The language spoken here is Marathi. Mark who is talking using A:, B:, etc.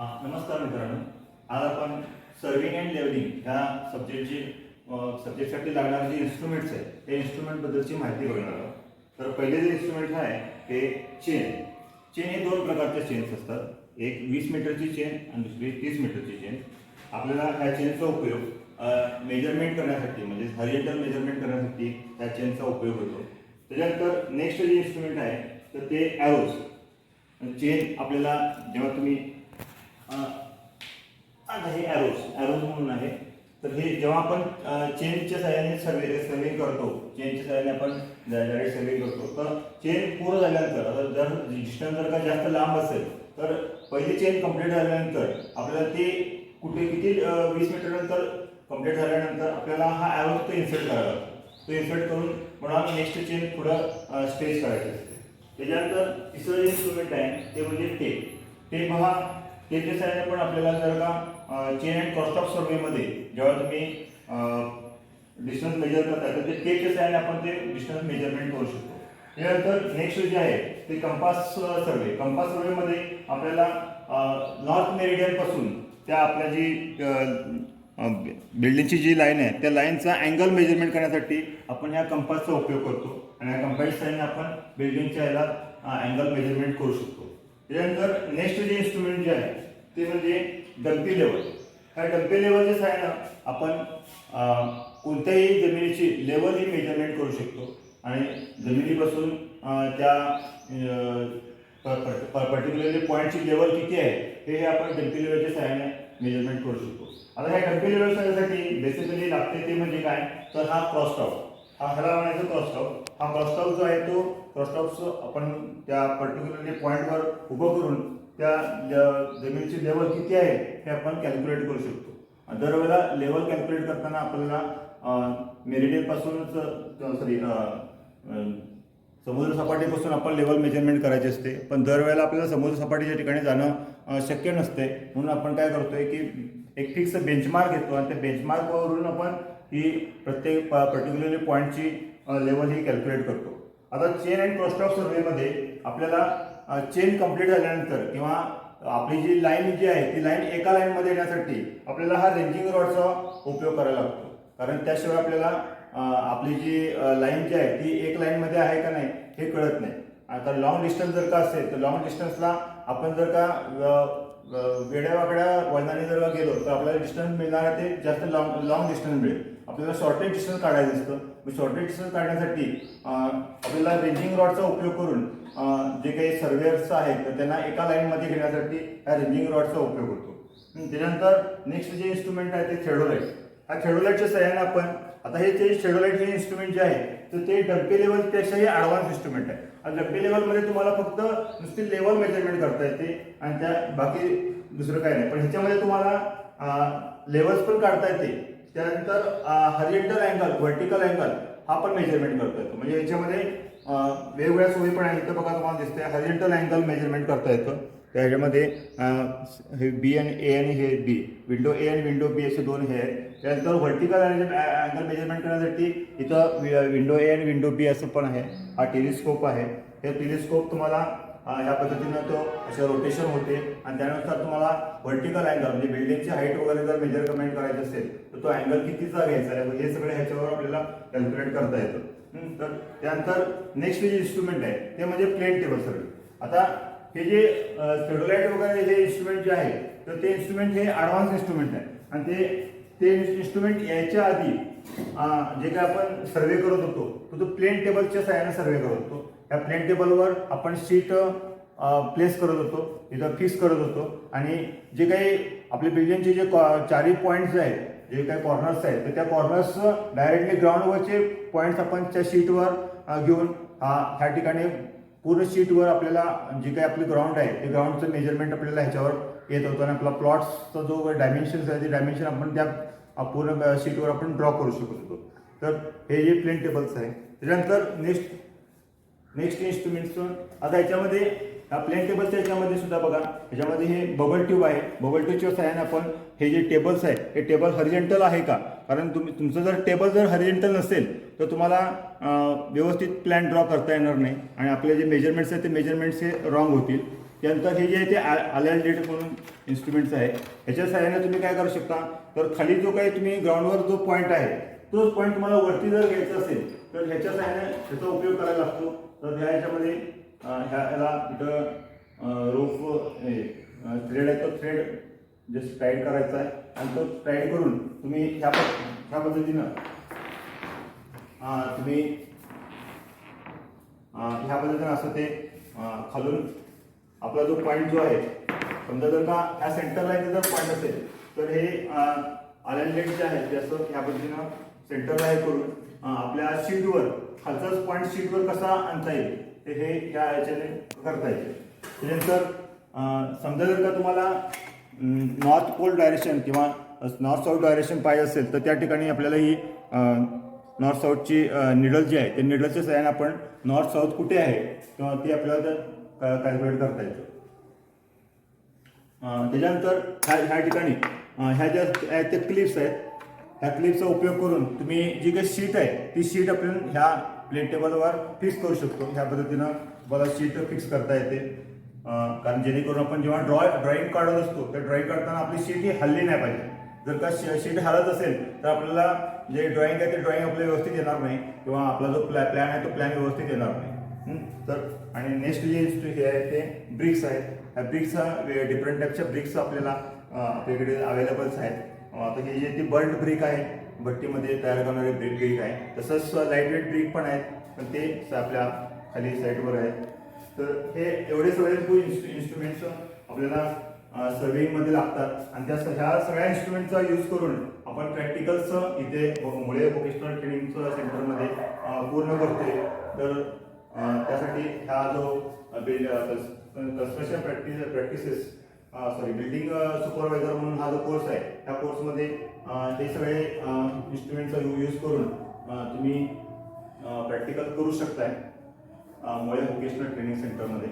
A: नमस्कार मित्रांनो. आज आपण सर्विंग अँड लेवलिंग ह्या सब्जेक्टची सब्जेक्टसाठी लागणारे जे इन्स्ट्रुमेंट्स आहेत त्या इन्स्ट्रुमेंटबद्दलची माहिती बघणार आहोत. तर पहिले जे इन्स्ट्रुमेंट आहे ते चेन चेन हे दोन प्रकारचे चेन्स असतात. एक वीस मीटरची चेन आणि दुसरी तीस मीटरची चेन आपल्याला ह्या चेनचा उपयोग मेजरमेंट करण्यासाठी म्हणजे हरिएंटल मेजरमेंट करण्यासाठी ह्या चेनचा उपयोग होतो. त्याच्यानंतर नेक्स्ट जे इन्स्ट्रुमेंट आहे तर ते ॲरोज चेन आपल्याला जेव्हा तुम्ही आता हे ॲरोज ॲरोज म्हणून आहे. तर हे जेव्हा आपण चेनच्या सहाय्याने सर्वे सर्विंग करतो चेनच्या सहाय्याने आपण डायरेक्ट सर्विंग करतो तर चेन पूर्ण झाल्यानंतर आता जर डिस्टन्स जर का जास्त लांब असेल तर पहिली चेन कंप्लीट झाल्यानंतर आपल्याला ते कुठे किती वीस मीटर नंतर कंप्लीट झाल्यानंतर आपल्याला हा ॲरोज तो इन्सर्ट करावा लागतो. तो इन्सर्ट करून म्हणून नेक्स्ट चेन पुढं स्टेज करायची. असते त्याच्यानंतर तिसरं जे इन्स्ट्रुमेंट आहे ते म्हणजे टेप टेप हा टेपच्या सहाय्याने पण आपल्याला जर का चेन अँड कॉस्ट ऑफ सर्वेमध्ये जेव्हा तुम्ही डिस्टन्स मेजर करता तर ते टेपच्या सहाय्याने आपण ते डिस्टन्स मेजरमेंट करू शकतो. त्यानंतर नेक्स्ट जे आहे ते कंपास सर्वे कंपास सर्वेमध्ये आपल्याला नॉर्थ मेरिडियनपासून त्या आपल्या जी बिल्डिंगची जी लाईन आहे त्या लाईनचा अँगल मेजरमेंट करण्यासाठी आपण या कंपासचा उपयोग करतो. आणि या कंपासच्या आपण बिल्डिंगच्या याला अँगल मेजरमेंट करू शकतो. त्याच्यानंतर नेक्स्ट जे इन्स्ट्रुमेंट जे आहे ते म्हणजे डब्बे लेवल ह्या डम्पी लेवलच्या सहाय्यानं आपण कोणत्याही जमिनीची लेवल ही मेजरमेंट करू शकतो. आणि जमिनीपासून त्या पर्टिक्युलरली पॉईंटची लेवल किती आहे हे आपण डब्बे लेवलच्या सहाय्याने मेजरमेंट करू शकतो. आता ह्या डब्बे लेवल करण्यासाठी बेसिकली लागते ते म्हणजे काय? तर हा क्रॉसटॉप हा हलवण्याचा प्रस्ताव. हा प्रस्ताव जो आहे तो प्रस्ताव आपण त्या पर्टिक्युलरली पॉईंटवर उभं करून त्या ल- जमिनीची लेवल किती आहे हे आपण कॅल्क्युलेट करू शकतो. दरवेळेला लेवल कॅल्क्युलेट करताना आपल्याला मेरिडियनपासूनच सॉरी समुद्र सपाटीपासून आपण लेवल मेजरमेंट करायची असते. पण दरवेळेला आपल्याला समुद्र सपाटीच्या ठिकाणी जाणं शक्य नसते. म्हणून आपण काय करतोय की एक फिक्स बेंचमार्क घेतो आणि त्या बेंचमार्कवरून आपण ही प्रत्येक पर्टिक्युलरली पॉईंटची लेवल ही कॅल्क्युलेट करतो. आता चेन अँड क्रॉस्टॉप सर्वेमध्ये आपल्याला चेन कंप्लीट झाल्यानंतर किंवा आपली जी लाईन जी आहे ती लाईन एका लाईनमध्ये येण्यासाठी आपल्याला हा रेंजिंग रॉडचा उपयोग करायला लागतो. कारण त्याशिवाय आपल्याला आपली जी लाईन जी आहे ती एक लाईनमध्ये आहे का नाही हे कळत नाही. आता लॉंग डिस्टन्स जर का असेल तर लॉंग डिस्टन्सला आपण जर का वेड्यावाकड्या वळणाने जर का गेलो तर आपल्याला डिस्टन्स मिळणार आहे ते जास्त लॉंग लॉंग डिस्टन्स मिळेल. आपल्याला शॉर्टेज डिस्टन्स काढायचं असतं. मग शॉर्टेज डिस्टन्स काढण्यासाठी आपल्याला रेंजिंग रॉडचा उपयोग करून जे काही सर्वेअर्स आहेत तर त्यांना एका लाईनमध्ये घेण्यासाठी ह्या रेंजिंग रॉडचा उपयोग होतो. त्याच्यानंतर नेक्स्ट जे इन्स्ट्रुमेंट आहे ते थेडोलाईट ह्या थेडोलाईटच्या सहाय्याने आपण आता हे जे शेडोलाईट हे इन्स्ट्रुमेंट जे आहे तर ते डब्बे लेवलपेक्षाही ॲडव्हान्स इन्स्ट्रुमेंट आहे. आणि डम्पे लेवलमध्ये तुम्हाला फक्त नुसती लेवल मेजरमेंट करता येते आणि त्या बाकी दुसरं काही नाही. पण ह्याच्यामध्ये तुम्हाला लेवल्स पण काढता येते. त्यानंतर हरिएंटल अँगल व्हर्टिकल अँगल हा पण मेजरमेंट करता येतो म्हणजे याच्यामध्ये वेगवेगळ्या सोयी पण आहेत. इथं बघा तुम्हाला दिसते हरिएंटल अँगल मेजरमेंट करता येतं. त्या ह्याच्यामध्ये हे बी आणि ए आणि हे बी विंडो ए आणि विंडो बी असे दोन हे आहेत. त्यानंतर व्हर्टिकल अँगल मेजरमेंट करण्यासाठी इथं विंडो ए आणि विंडो बी असं पण आहे. हा टेलिस्कोप आहे. हे टेलिस्कोप तुम्हाला ह्या पद्धतीनं तो असे रोटेशन होते. आणि त्यानुसार तुम्हाला व्हर्टिकल अँगल म्हणजे बिल्डिंगची हाईट वगैरे जर मेजरमेंट करायची असेल तर तो अँगल कितीचा घ्यायचा आहे? हे सगळे ह्याच्यावर आपल्याला कॅल्क्युलेट करता येतं. तर त्यानंतर नेक्स्ट जे इन्स्ट्रुमेंट आहे ते म्हणजे प्लेन टेबल सर्वे आता हे जे फेडोलाईट वगैरे हे इन्स्ट्रुमेंट जे आहे तर ते इन्स्ट्रुमेंट हे ॲडव्हान्स इन्स्ट्रुमेंट आहे. आणि ते ते इन्स्ट्रुमेंट यायच्या आधी जे काय आपण सर्वे करत होतो तो तो प्लेन टेबलच्या सहाय्याने सर्वे करत होतो. त्या प्लेन टेबलवर आपण शीट प्लेस करत होतो. इथं फिक्स करत होतो. आणि जे काही आपले बिल्डिंगचे जे कॉ- चारही पॉईंट्स आहेत जे काही कॉर्नर्स आहेत तर त्या कॉर्नर्स डायरेक्टली ग्राउंडवरचे पॉईंट्स आपण त्या शीटवर घेऊन हा ह्या ठिकाणी पूर्ण शीटवर आपल्याला जे काही आपली ग्राउंड आहे ते ग्राउंडचं मेजरमेंट आपल्याला ह्याच्यावर येत होतं. आणि आपला प्लॉट्सचा जो डायमेन्शन्स आहे ते डायमेन्शन आपण त्या पूर्ण शीटवर आपण ड्रॉ करू शकत होतो. तर हे जे प्लेन टेबल्स आहे. त्याच्यानंतर नेक्स्ट नेक्स्ट इन्स्ट्रुमेंट आता याच्यामध्ये प्लेन टेबलच्या याच्यामध्ये सुद्धा बघा. याच्यामध्ये हे बबल ट्यूब आहे. बबल ट्यूबच्या सहाय्याने आपण हे जे टेबल्स आहे हे टेबल हरिजेंटल आहे का? कारण तुम्ही तुमचं जर टेबल जर हरिजेंटल नसेल तर तुम्हाला व्यवस्थित प्लॅन ड्रॉ करता येणार नाही. आणि आपले जे मेजरमेंट्स आहेत ते मेजरमेंट्स हे रॉंग होतील. त्यानंतर हे जे आहे ते आल्यान डेट म्हणून इन्स्ट्रुमेंट्स आहे ह्याच्या सहाय्याने तुम्ही काय करू शकता? तर खाली जो काही तुम्ही ग्राउंडवर जो पॉईंट आहे तोच पॉईंट तुम्हाला वरती जर घ्यायचा असेल तर ह्याच्या सहाय्याने त्याचा उपयोग करायला लागतो. तर ह्या ह्याच्यामध्ये ह्या ह्याला इथं रोप थ्रेड आहे तो थ्रेड जस्ट टाईट करायचा आहे आणि तो टाईट करून तुम्ही ह्या ह्या पद्धतीनं अं, तुम्ही ह्या पद्धतीनं असं ते खालून आपला जो पॉईंट जो आहे समजा जर का ह्या सेंटरला इथे जर पॉईंट असेल तर हे अलाइनमेंट जे आहे ते असं ह्या पद्धतीनं सेंटरला हे करून आपल्या शीटवर खालचाच पॉईंट शीटवर कसा आणता येईल ते हे या याच्याने करता येईल. त्याच्यानंतर समजा जर का तुम्हाला नॉर्थ पोल डायरेक्शन किंवा नॉर्थ साऊथ डायरेक्शन पाहिजे असेल तर त्या ठिकाणी आपल्याला ही नॉर्थ साऊथची निडल जी आहे ते निडलच्या सहाय्याने आपण नॉर्थ साऊथ कुठे आहे किंवा ती आपल्याला कॅल्क्युलेट करता येतं त्याच्यानंतर ह्या ह्या ठिकाणी ह्या ज्या आहेत त्या क्लिप्स आहेत ह्या क्लिपचा उपयोग करून तुम्ही जी काही शीट आहे ती शीट आपण ह्या प्लेट टेबलवर फिक्स करू शकतो. ह्या पद्धतीनं मला शीट फिक्स करता येते. कारण जेणेकरून आपण जेव्हा ड्रॉ ड्रॉईंग काढत असतो तर ड्रॉइंग काढताना आपली शीट ही हल्ली नाही पाहिजे. जर का शीट हलत असेल तर आपल्याला जे ड्रॉईंग आहे ते ड्रॉईंग आपल्याला व्यवस्थित येणार नाही. किंवा आपला जो प्लॅ प्लॅन आहे तो प्लॅन व्यवस्थित येणार नाही. तर आणि नेक्स्ट जे हे आहे ते ब्रिक्स आहेत. ह्या ब्रिक्स डिफरंट टाईपच्या ब्रिक्स आपल्याला आपल्याकडे अवेलेबल्स आहेत. आता हे जे ती बल्ट ब्रेक आहे भट्टीमध्ये तयार करणारे ब्रेक ब्रेक आहे तसंच लाइट वेट ब्रेक पण आहेत पण ते आपल्या खाली साईडवर आहेत. तर हे एवढे सगळे इन्स्ट्रुमेंट्स आपल्याला सर्विंगमध्ये लागतात आणि त्या ह्या सगळ्या इन्स्ट्रुमेंटचा यूज करून आपण प्रॅक्टिकल्सचं इथे मुळे व्होकेशनल ट्रेनिंगचं सेंटरमध्ये पूर्ण करतोय. तर त्यासाठी हा जो construction practice practices sorry building supervisor म्हणून हा जो कोर्स आहे ह्या कोर्समध्ये ते सगळे इन्स्ट्रुमेंटचा यूज करून तुम्ही प्रॅक्टिकल करू शकताय अं, मुळे व्होकेशनल ट्रेनिंग सेंटरमध्ये